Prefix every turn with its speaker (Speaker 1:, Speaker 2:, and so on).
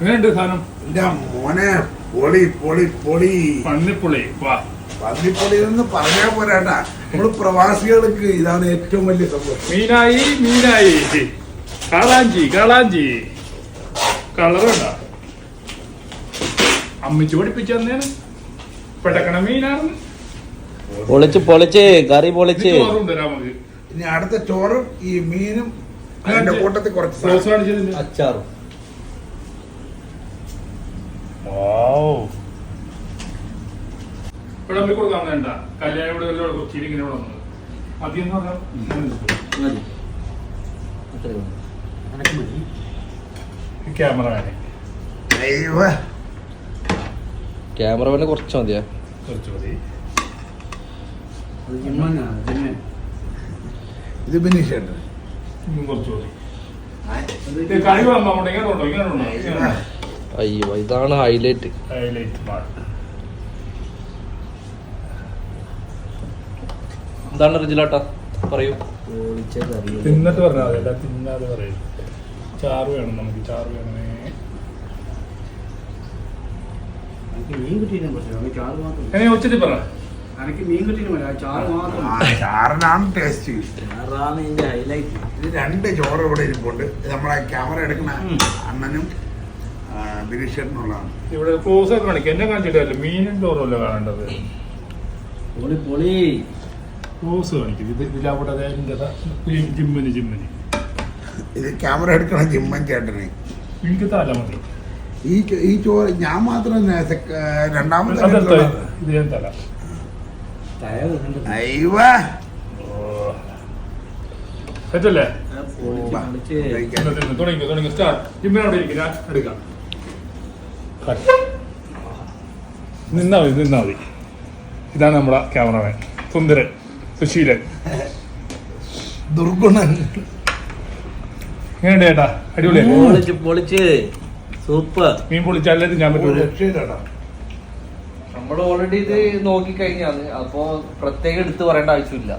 Speaker 1: എങ്ങനെയുണ്ട് സാധനം?
Speaker 2: എന്റെ മോനെ പൊളി പൊളി പൊളി.
Speaker 1: പന്നിപ്പൊളി വാ.
Speaker 2: പന്നിപ്പൊളി എന്ന് പറഞ്ഞാ പോരാട്ടാ. നമ്മൾ പ്രവാസികൾക്ക് ഇതാണ് ഏറ്റവും വലിയ സംഭവം.
Speaker 1: മീനായി മീനായി. കാളാഞ്ചി കാളാഞ്ചി. കളറുണ്ടാ? അമ്മിച്ച് പഠിപ്പിച്ചു തന്നേന് പെടക്കണ മീനാണ്
Speaker 3: പൊളിച്ച് പൊളിച്ച് കറി പൊളിച്ച്.
Speaker 1: ചോറുണ്ട് നമുക്ക്.
Speaker 2: ഇനി അടുത്ത ചോറും ഈ മീനും അതിന്റെ കൂട്ടത്തിൽ കുറച്ച്
Speaker 3: അച്ചാറും.
Speaker 1: നമ്മൾ കൊടുക്കാൻ വേണ്ട. കല്യാണിയോട് ഇവിടെ വന്നത്. മതിയെന്ന് പറഞ്ഞാൽ ക്യാമറ
Speaker 2: ദൈവ.
Speaker 3: ക്യാമറമാനെ കുറച്ച് മതിയാ.
Speaker 1: കുറച്ച് മതി.
Speaker 2: ഇത്
Speaker 1: കുറച്ച് മതി?
Speaker 3: അയ്യോ ഇതാണ് ഹൈലൈറ്റ്
Speaker 1: ഹൈലൈറ്റ്
Speaker 3: എന്താണ് റിജിലാട്ടാ പറയൂ.
Speaker 1: തിന്നിട്ട് പറഞ്ഞാൽ മതി. അല്ല തിന്നാതെ പറയും. ചാറ് വേണം നമുക്ക് ചാറ് വേണമേ.
Speaker 4: മീൻ കിട്ടിയില്ല പക്ഷേ ചാറ് മാത്രം
Speaker 1: ഉച്ചത്തിൽ പറ.
Speaker 4: എനിക്ക് മീൻ കിട്ടിയില്ല ചാറ് മാത്രം
Speaker 2: ചാറിനാണ് ടേസ്റ്റ്
Speaker 4: ചാറാണ് ഇതിന്റെ ഹൈലൈറ്റ്
Speaker 2: ഇത് രണ്ട് ചോറ് ഇവിടെ ഇരിപ്പുണ്ട്. നമ്മളെ ക്യാമറ എടുക്കുന്ന അണ്ണനും ബിനീഷേട്ടനുള്ളതാണ്
Speaker 1: ഇവിടെ ക്ലോസ് ആയിട്ട് കാണിക്കും. എന്നെ കാണിച്ചിട്ടല്ലേ മീനും ചോറുമല്ല കാണേണ്ടത്?
Speaker 4: പൊളി പൊളി.
Speaker 1: ക്ലോസ് കാണിക്കും. ഇത് ഇതിലവിടെ അതിന്റെ ജിമ്മിന് ജിമ്മിന്.
Speaker 2: ഇത് ക്യാമറ എടുക്കണ ജിമ്മൻ ചേട്ടന്.
Speaker 1: എനിക്ക് തല മതി.
Speaker 2: ഈ ഈ ചോറ് ഞാൻ മാത്രം രണ്ടാമത്തെ
Speaker 1: ഇത് ഞാൻ തല. പറ്റല്ലേ? തുടങ്ങി തുടങ്ങി സ്റ്റാർട്ട്. എടുക്കാം. നിന്നാ മതി നിന്നാ മതി. ഇതാണ് നമ്മുടെ ക്യാമറമാൻ. സുന്ദരൻ. സുശീലൻ.
Speaker 2: ദുർഗുണൻ.
Speaker 1: എങ്ങനെയുണ്ട് ചേട്ടാ? അടിപൊളിയല്ലേ?
Speaker 3: പൊളിച്ച് പൊളിച്ച്. സൂപ്പർ.
Speaker 1: മീൻ പൊളിച്ചാലേ
Speaker 2: ഞാൻ
Speaker 1: പറ്റുള്ളൂ
Speaker 2: രക്ഷയില്ലടാ.
Speaker 3: നമ്മൾ ഓൾറെഡി ഇത് നോക്കി കഴിഞ്ഞാണ് അപ്പോ പ്രത്യേകം എടുത്തു പറയേണ്ട ആവശ്യമില്ല.